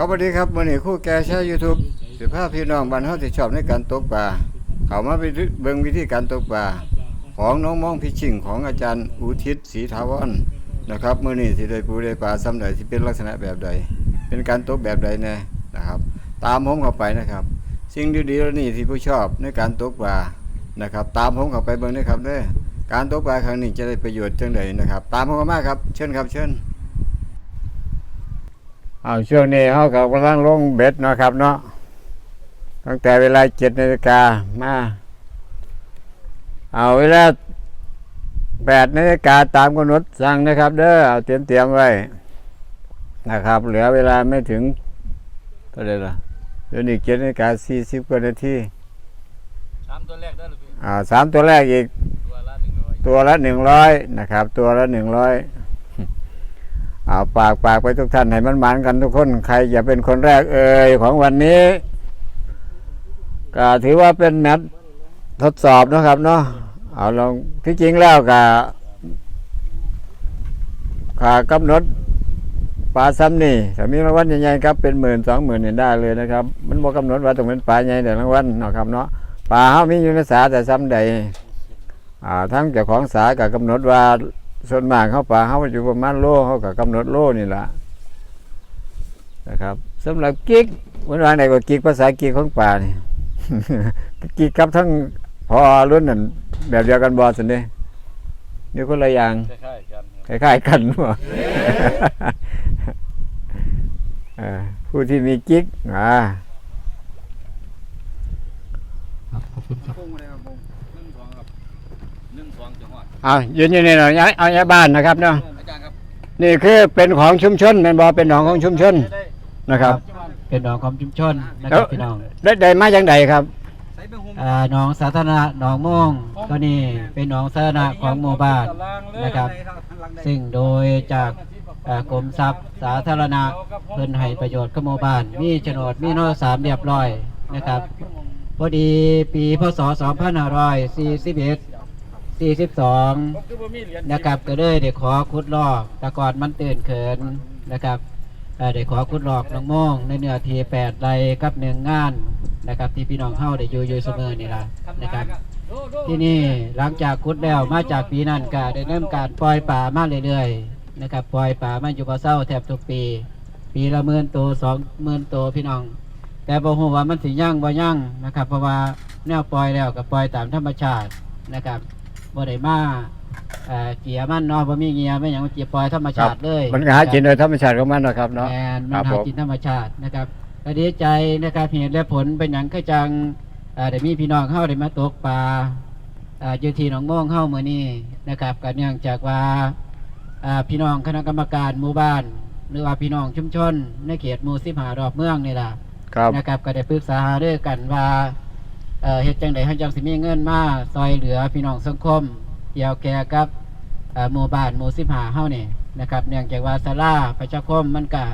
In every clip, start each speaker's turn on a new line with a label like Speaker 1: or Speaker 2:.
Speaker 1: ครับสวัสดีครับวันนี้คู่แกใช้ YouTube สิภาพพี่น้องบ้านเฮาที่ชอบในการตกปลาเขามาไปเบิ่งวิธีการตกปลาของน้องมองพิชิงของอาจารย์อุทิศศรีถาวรนะครับมื้อนี้สิได้ปูได้ปลาซ้ำใดสิเป็นลักษณะแบบใด เป็นการตกแบบใดแน่นะครับ ตามผมเข้าไปนะครับ สิ่งดีๆเหล่านี้ที่ผู้ชอบในการตกปลานะครับ ตามผมเข้าไปเบิ่งนะครับเด้อการตกปลาครั้งนี้จะได้ประโยชน์จังใดนะครับ ตามผมเข้ามาครับเชิญครับเชิญ เอาช่วงนี้เขากับกำลังลงเบ็ดเนาะครับเนาะตั้งแต่เวลาเจ็ดนาฬิกามาเอาเวลาแปดนาฬิกาตามกำหนดสั่งนะครับ เด้อเอาเตรียมเตรียมๆไว้นะครับ เหลือเวลาไม่ถึงเท่าไหรล่ะเดี๋ยวนี้เจ็ดนาฬิกาสี่สิบกว่านาที
Speaker 2: สามตัวแรกได้หรือพี่
Speaker 1: อ่าสามตัวแรกอีก
Speaker 2: ตัวละหนึ่งร้อย
Speaker 1: ตัวละหนึ่งร้อยนะครับ ตัวละหนึ่งร้อยเอาปากปากไปทุกท่านให้มันหมานกันทุกคน ใครจะเป็นคนแรกเอ่ยของวันนี้ก็ถือว่าเป็นแมตช์ทดสอบนะครับเนาะเอาลองที่จริงแล้วก็ขากำหนดปลาซ้ำนี่ถ้ามีรางวัลใหญ่ๆครับเป็นหมื่นสองหมื่นเนี่ยได้เลยนะครับ มันบอกกำหนดว่าต้องเป็นปลาใหญ่แต่รางวัลเนาะครับเนาะปลาเฮามีอยู่ในสาแต่ซ้ำใดอ่าทั้งเจ้าของสากับกำหนดว่า ส่วนมากเขาป่าเขาอยู่ประมาณโลเขากับกำหนดโลนี่แหละนะครับสำหรับกิ๊กวันวานไหนก็กิ๊กภาษากิ๊กของป่านี่กิ๊กกับทั้งพอรุ่นนั่นแบบเดียวกันบอสินเด้นี่คนละอย่าง
Speaker 2: คล้ายๆกัน
Speaker 1: คล้ายๆกันบ่เออผู้ที่มีกิ๊กอ่า
Speaker 2: พุ่งมาเลยครับพุ่งหนึ่งสองครับ หนึ่งสองจังหวัด
Speaker 1: เอายืนอยู่นี่หน่อยเอาย้ายบ้านนะครับเนาะ
Speaker 2: อาจารย์ครับ
Speaker 1: นี่คือเป็นของชุมชนเป็นบอเป็นของของชุมชนนะครับ
Speaker 3: เป็นหนองของชุมชนนะค
Speaker 1: แล้
Speaker 3: รั
Speaker 1: ว
Speaker 3: บพี่น้อง
Speaker 1: ได้ได้มาอย่างใดครับ
Speaker 2: ใส่เป็นหุ่ม
Speaker 3: อ่าหนองสาธารณะหนองม่วงก็นี่เป็นหนองสาธารณะของหมู่บ้านนะครับ ซึ่งโดยจากอ่ากรมทรัพย์สาธารณะเพิ่นให้ประโยชน์กับหมู่บ้าน มีโฉนดมีโนสามเรียบร้อยนะครับ พอดีปีพศ2541 42นะครับก็เลยเด็กขอขุดลอกแต่ก่อนมันตื่นเขินนะครับเอ่อเด็กขอขุดลอกน้องโมงในเนื้อที่แปดไร่กับหนึ่งงานนะครับ ที่พี่น้องเข้าได้อยู่อยู่เสมอนี่ละนะครับที่นี่หลังจากขุดแล้วมาจากปีนั้นก็ได้เริ่มการปล่อยป่ามาเรื่อยๆนะครับปล่อยป่ามาอยู่กับเศร้าแทบทุกปี ปีละหมื่นตัวสองหมื่นตัวพี่น้อง แต่บ่ฮู้ว่ามันสิยั่งบ่ยั่งนะครับ เพราะว่าแนวปล่อยแล้วก็ปล่อยตามธรรมชาตินะครับ บ่ได้มาเอ่อเกียมันเนาะบ่มีเกียไม่หยังมันเกียปล่อยธรรมชาติเลย
Speaker 1: มันก็หากินโดยธรรมชาติของมันนะครับเนาะ
Speaker 3: แมน
Speaker 1: ค
Speaker 3: มั
Speaker 1: รั
Speaker 3: น
Speaker 1: บ
Speaker 3: หา
Speaker 1: ผม
Speaker 3: กินธรรมชาตินะครับก็ดีใจนะครับเหตุและผลเป็นหยังคือจังเอ่อได้มีพี่น้องเข้าได้มาตกปลาเอ่ออยู่ที่หนองม่วงเข้ามื้อนี้นะครับก็เนื่องจากว่าอ่าพี่น้องคณะกรรมการหมู่บ้าน หรือว่าพี่น้องชุมชนในเขตหมู่15รอบเมืองนี่ล่ะ
Speaker 1: ครับ
Speaker 3: นะครับก็ได้ปรึกษาหารือกันว่า เอ่อเฮ็ดจังไดให้จังสิมีเงินมาซอยเหลือพี่น้องสังคมเกี่ยวแก่กับหมู่บ้านหมู่15เฮานี่นะครับเนื่องจากว่าศาลาประชาคมมันก็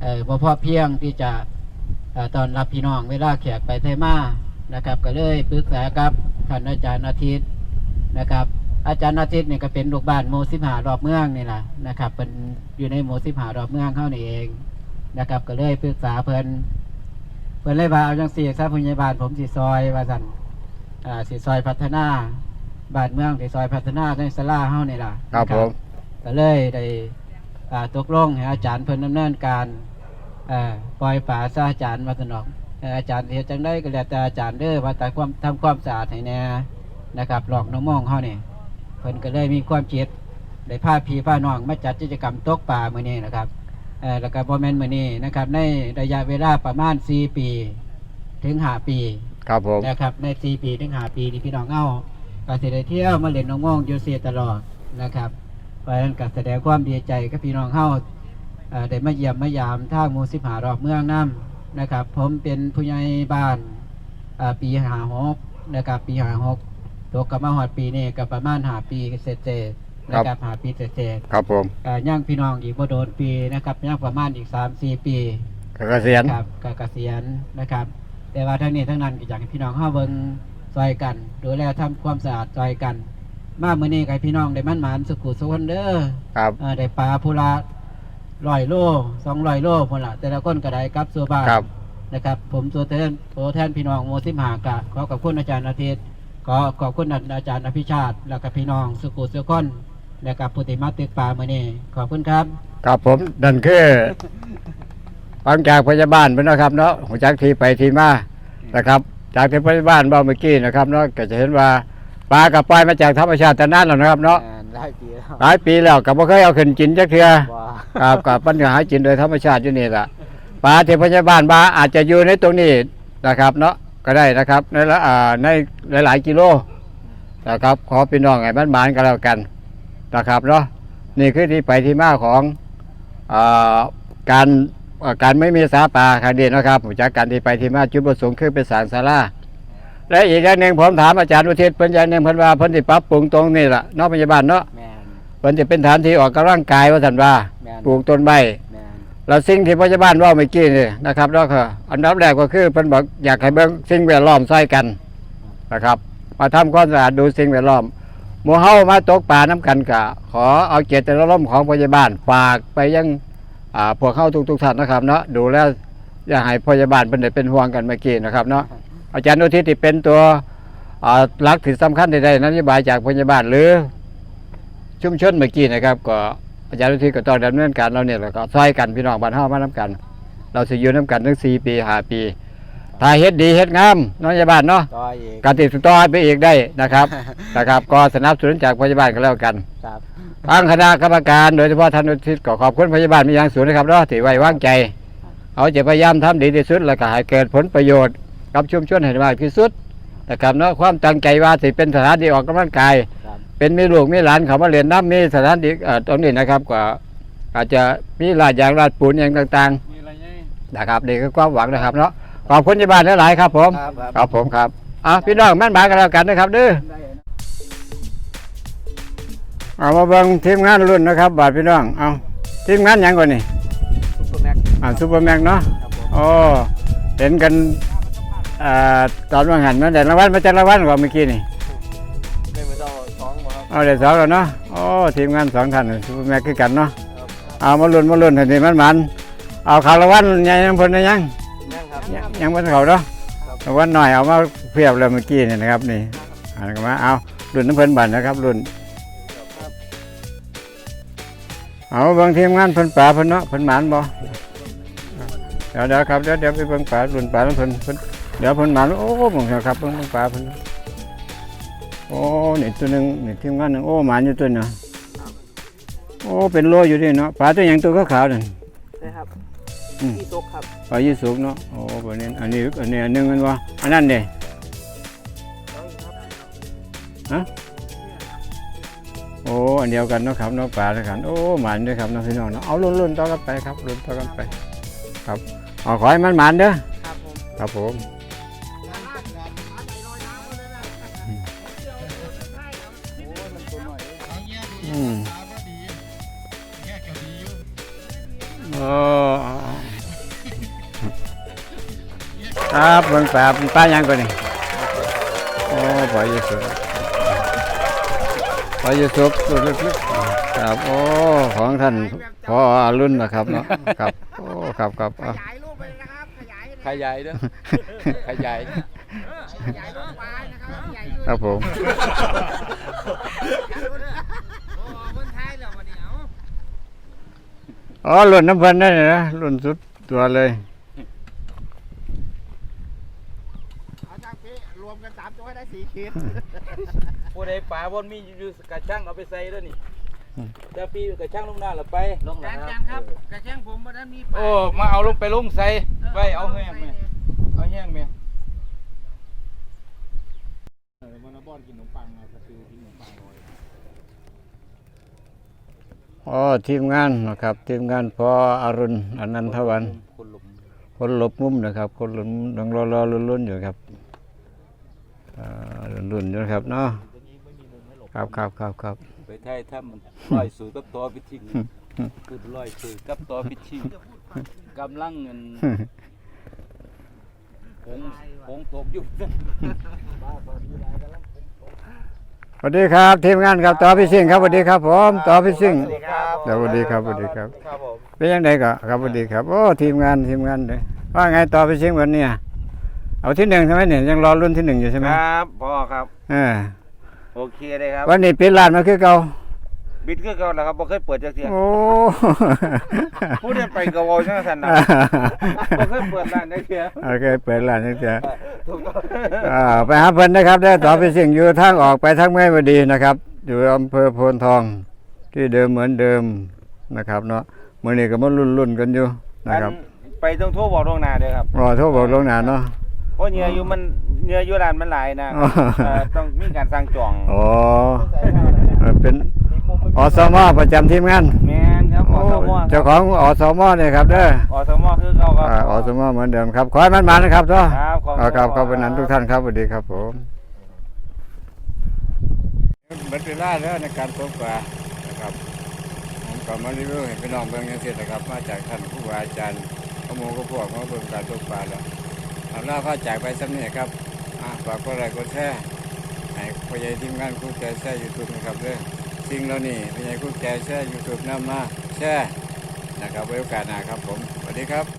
Speaker 3: เอ่อบ่พอเพียงที่จะตอนรับพี่น้องเวลาแขกไปไทมานะครับ ก็เลยปรึกษากับท่านอาจารย์อาทิตย์นะครับ อาจารย์อาทิตย์เนี่ยก็เป็นลูกบ้านหมู่15รอบเมืองนี่แหละนะครับเป็นอยู่ในหมู่15รอบเมืองเฮานี่เองนะครับ ก็เลยปรึกษาเพิ่น เพิ่นเลยว่าเอาจังสี่ซะผู้ใหญ่บ้านผมสิซอยว่าซั่นอ่าสิซอยพัฒนาบ้านเมืองสิซอยพัฒนาในสลาเฮานี่ล่ะ
Speaker 1: ครับ
Speaker 3: นะ
Speaker 1: ผม
Speaker 3: ก็เลยได้อ่าตกลงให้อาจารย์เพิ่นดำเนินการเอ่อปล่อยป่าซะอาจารย์ว่าซั่นดอกเอ่ออาจารย์สิเฮ็ดจังไดก็แล้วแต่อาจารย์เด้อว่าแต่ความทำความสะอาดให้แน่นะครับหลอกน้องมองเฮานี่เพิ่นก็เลยมีความคิดได้พาพี่พาน้องมาจัดกิจกรรมตกป่ามื้อนี้นะครับเอ่อ แล้วก็บอแมนมือนี้นะครับ ในระยะเวลาประมาณ 4 ปี ถึง5ปี
Speaker 1: ครับผม
Speaker 3: นะครับใน 4 ปีถึง5ปีนี่พี่น้องเอ้าก็สิได้เที่ยวมาเล่นน้องม่องอยู่เสียตลอดนะครับเพราะฉะนั้นก็แสดงความดีใจกับพี่น้องเฮาเอ่อได้มาเยี่ยมมายามทางหมู่สิบหารอบเมืองน้ำนะครับ ผมเป็นผู้ใหญ่บ้านเอ่อปีหาหกนะครับปีหาหกตัวกับมาหอดปีนี้ก็ประมาณหาปีเศษๆ นะครับหาปีเศษๆ
Speaker 1: ครับผม
Speaker 3: อ่าย่างพี่น้องอีกบ่โดนปีนะครับย่างประมาณอีกสามสี่ปี
Speaker 1: ก็เกษียณ
Speaker 3: ครับก็เกษียณนะครับ แต่ว่าทั้งนี้ทั้งนั้นก็อยากให้พี่น้องเข้าเบิ่งซอยกัน ดูแลทำความสะอาดซอยกัน มาเมื่อนี้กับพี่น้องได้มั่นหมานสุขุสุขคนเด้อ
Speaker 1: ครับ
Speaker 3: เอ่อได้ปลาพุระร้อยโลสองร้อยโลคนละแต่ละคนก็ได้กลับสู่บ้าน
Speaker 1: ครับ
Speaker 3: นะครับ ผมตัวแทนตัวแทนพี่น้องโมสิมหากะขอขอบคุณอาจารย์อาทิตย์ขอขอบคุณอาจารย์อภิชาติ แล้วก็พี่น้องสุกุสุคน และกับผู้ติมาตึกป่ามื่อนี้ขอบคุณครับ
Speaker 1: ครับผมนั่นคือฟังจากพยาบาลเพิ่นนะครับเนาะหัวจักทีไปทีมานะครับ จากที่พยาบาลบอกเมื่อกี้นะครับเนาะก็จะเห็นว่าปลากับปล่อยมาจากธรรมชาติแต่นั้นแล้วนะครับเนาะ
Speaker 3: หลายปีแล้ว
Speaker 1: หลายปีแล้วก็บ่เคยเอาขึ้นกินจักเทื่อ
Speaker 3: ว้า
Speaker 1: ครับกับปัญหากินโดยธรรมชาติอยู่นี่แหละปลาที่พยาบาลบาอาจจะอยู่ในตรงนี้นะครับเนาะก็ได้นะครับในละอ่าในหลายๆกิโลนะครับขอพี่น้องไอ้บ้านบานๆกันแล้วกัน นะครับเนาะนี่คือที่ไปที่มาของอ่าการอ่าการไม่มีสาปลาครั้งนี้นะครับจากการที่ไปที่มาจุดประสงค์คือเป็นสร้างศาลาและอีกอย่างหนึ่งผมถามอาจารย์อุทิศเพิ่นอย่างหนึ่งเพิ่นว่าเพิ่นสิปรับปรุงตรงนี้ล่ะเนอกพยาบาลเนาะ
Speaker 3: แมน
Speaker 1: เพิ่นจะเป็นฐานที่ออกกำลังกายว่าท่านว่า
Speaker 3: แมน
Speaker 1: ปลูกต้นไม้
Speaker 3: แมน
Speaker 1: แล้วสิ่งที่พยาบาลว่าเมื่อกี้นี่นะครับแล้วก็อันดับแรกก็คือเพิ่นบอกอยากให้เบิ่งสิ่งแวดล้อมใส่กันนะครับ มาทำความสะอาดดูสิ่งแวดล้อม หมู่เฮามาตกปลาน้ำกันกะขอเอาเกียรติร่มของพยาบาลฝากไปยังพวกเข้าทุกๆท่านนะครับเนาะดูแลอย่าให้พยาบาลเป็นได้เป็นห่วงกันเมื่อกี้นะครับเนาะอาจารย์อุทิศที่เป็นตัวหลักที่สำคัญใดๆนโยบายจากพยาบาลหรือชุมชนเมื่อกี้นะครับ ก็อาจารย์อุทิศก็ต้องดำเนินการเราเนี่ยแล้วก็ซอยกันพี่น้องบ้านเฮามานํกัน เราสิอยู่นํกันถึง4ปี5ปี ถ้าเฮ็ดดีเฮ็ดงามเน้องพยาบาลเนาะ
Speaker 3: ต่ออีก
Speaker 1: การติดต่อไปอีกได้นะครับ นะครับ ก็สนับสนุนจากพยาบาลก็แล้วกัน
Speaker 3: ครับ
Speaker 1: ทางคณะกรรมการโดยเฉพาะท่านอุทิศก็ขอบคุณพยาบาลมีอย่างสูงนะครับเนาะที่ไว้วางใจเอาจะพยายามทำดีที่สุดแล้วก็ให้เกิดผลประโยชน์กับชุมชนให้มากที่สุดนะครับเนาะความตั้งใจว่าสิเป็นสถานที่ออกกำลังกาย
Speaker 3: ครับ
Speaker 1: เป็นมีลูกมีหลานเขามาเรียนน้ำมีสถานที่เอ่อตรงนี้นะครับก็อาจจะมีลาดยางลาดปูนอย่างต่าง
Speaker 2: มีอะไรไง
Speaker 1: ๆนะครับนี่คือความหวังนะครับเนาะ ขอบคุณพยาบาลหลายๆครับ ผม
Speaker 3: ครับครับ
Speaker 1: ครับผมครับอะพี่น้องแม่นบานกันแล้วกันนะครับเด้อเอามาเบิ่งทีมงานรุ่นนะครับ บาทพี่น้องเอาทีมงานหยังก่อนนี่
Speaker 3: ซุปเปอร์แม็ก
Speaker 1: อ่าซูเปอร์แม็กเนาะ
Speaker 3: ครับผม
Speaker 1: โอ้เห็นกันอ่าตอนว่างหันมาแต่รางวัลมาแต่รางวัลก่อนเมื่อกี้นี่
Speaker 3: ได้มาต่อสองบ่ครับ
Speaker 1: เอาได้สองแล้วเนาะโอ้ทีมงานสองท่านซูเปอร์แม็กคือกันเนาะเอามาลุ้นมาลุ้นให้ดีมันมันๆเอาข่าวรางวัลยังยังเพิ่นได้ยัง
Speaker 3: นั่งครับ
Speaker 1: ยังยังเพิ่นเขาเนาะรางวัลหน่อยเอามาเพียบเลยเมื่อกี้เนี่ยนะครับนี่เอันก็มาเอารุ่นน้ำเพลินบันนะครับรุ่นเอาบิ่งทีมงานเพิ่นป่าเพิ่นเนาะเพิ่นหมานบ่เดี๋ยวเดี๋ยวครับเดี๋ยวเดี๋ยวไปเบิ่งป่ารุ่นป่าแล้วเพิ่นเพิ่นเดี๋ยวเพิ่นหมานโอ้เบิ่งครับเบิ่งเบิ่งป่าเพิ่นโอ้นี่ตัวหนึงนี่ทีมงานหนึงโอ้หมานอยู่ตัวนาะโอ้เป็นโลอยู่ดิเนาะป่าตัวหยังตัวขาวๆนั่น
Speaker 3: นะครับ
Speaker 1: อืม
Speaker 3: พี่ตกครับ
Speaker 1: ป่ายี่สุกเนาะโอ้แบบนี้อันนี้อันนี้อันหนึงมันว่าอันนั้นเด้โอ้อันเดียวกันเนาะครับเนาะป่าด้วยกันโอ้หมานด้วยครับเนาะพี่น้องเนาะเอารุ่นๆต่อกันไปครับรุ่นต่อกันไป ครับเอาขอให้มันหมานเด้อ
Speaker 3: ครับผม
Speaker 1: ครับผมอืมโอ้ ครับเบิ่งปลาเป็นปลาหยังก่อนนี่โอ้ปลาเยสุปลาเยสุตัวเล็กๆครับโอ้ของท่านพออรุ่นนะครับเนาะครับโอ้ครับครับอะ
Speaker 4: ขยายรูปไปนะครับ ขยาย
Speaker 2: ขยายเด้อขยาย
Speaker 4: ขยายรูปไปนะครับขยายรูป
Speaker 1: ครับผม
Speaker 4: โอ้คนไทยเหรอวันนี้เอา
Speaker 1: อ๋อหล่นน้ำเพันได้เลยนะหล่นสุดตัวเลย
Speaker 4: เอาจากพี่รวมกัน สามตัวให้ได้สี่ขีด
Speaker 2: ผู้ใดป่าบนมีอยู่กระช่างเอาไปใส่เด้อนี่จะปีกระช่างลงหน้าละไป
Speaker 3: ลง
Speaker 4: จา
Speaker 3: แล้
Speaker 4: น
Speaker 3: ว
Speaker 4: จานครับกระเช้งผมวันนั้นมีปลา
Speaker 2: โอ้มาเอาลงไปลงใส่ไว้เอาแห้งแม่เอาแห้งแม่
Speaker 1: อ๋อทีมงานนะครับทีมงานพออรุณอนันทวัน
Speaker 2: คนหลุม
Speaker 1: คนหลบมุมนะครับ คนหลบมุมนังรอรอลุ้นลุ้นๆอยู่ครับ อ่าลุ้นๆอยู่นะครับเนาะครับครับครับครับ
Speaker 2: ไปไทยถ้ามันลอยสู่กับตัวพิชิงคือลอยสู่กับตัวพิชิงกำลังเงินผงผงตกอยู่
Speaker 1: สวัสดีครับทีมงานครับต่อพี่สิงห์ครับสวัสดีครับผมต่อพี่สิงห์
Speaker 3: สวัสดีครับ
Speaker 1: สวัสดีครับสวัสดีครับ
Speaker 5: ครับผม
Speaker 1: เป็นยังไงก็ครับสวัสดีครับโอ้ทีมงานทีมงานเลยว่าไงต่อไปเชียงวันเนี่ย เอาที่หนึ่งใช่ไหมเนี่ยยังรอรุ่นที่หนึ่งอยู่ใช่ไหม
Speaker 5: ครับพ่อครับ
Speaker 1: เออ
Speaker 5: โอเคเลยครับ
Speaker 1: วันนี้ปิดร้านมาคือเก่า
Speaker 5: บิดคือเก่าแล้วครับบ่เคยเปิดจักเที่ย
Speaker 1: โอ้
Speaker 5: พูดเดินไปก็เว้าจังซั่นน่ะบ่เคยเปิดร้านจักเที่ย
Speaker 1: โอเคเปิดร้านนี่เถอะ
Speaker 5: ถูกต้อง
Speaker 1: อ่าไปหาเพิ่นนะครับได้อต่อไปเชียงอยู่ทางออกไปทางแม่วดีนะครับ อยู่อำเภอโพนทองที่เดิมเหมือนเดิมนะครับเนาะมื้อนี้ก็มารุ่นๆกันอยู่นะครับ
Speaker 5: อันไปต้องโทรบอกล่วงหน้าเด้อครับ
Speaker 1: รอโทรบอกลวงหน้าเนาะ
Speaker 5: เพราะเหงื่ออยู่มันเหงื่ออยู่ร้านมันหลายนะ
Speaker 1: อ๋อ
Speaker 5: เอ่อต้องมีการสั่งจอง
Speaker 1: อ๋อเออเป็นอสมประจำทีมงาน
Speaker 5: แม่นครับอ
Speaker 1: โอ้
Speaker 5: สมครับ
Speaker 1: เจ้าของอสมเนี่ยครับเด้อ
Speaker 5: อสมคือเขาครับ
Speaker 1: อ่าอสมเหมือนเดิมครับ ขอให้มันมานะครับเนาะ
Speaker 5: ครับขอบ
Speaker 1: เอาครับ
Speaker 5: ณ
Speaker 1: ขอบคุณนั้นทุกท่านครับสวัสดีครับผมเบัตรเวลาแล้วในการตกปลานะครับ ผมก็มารีวิวให้พี่น้องเบิ่งอย่างเช่นนะครับ มาจากท่านผู้ว่าอาจารย์ขโมยก็พวกมาเบิ่งการตกปลาแล้ว เอาล่าพาจากไปสำเนียครับฝากกดไลค์กดแชร์ให้พ่อใหญ่ทีมงานคู่แก่แชร์ยูทูบนะครับเด้อสิ่งเหล่านี้พ่อใหญ่คู่แก่แชร์ยูทูบนำมาแชร์นะครับไว้โอกาสหน้าครับผมสวัสดีครับ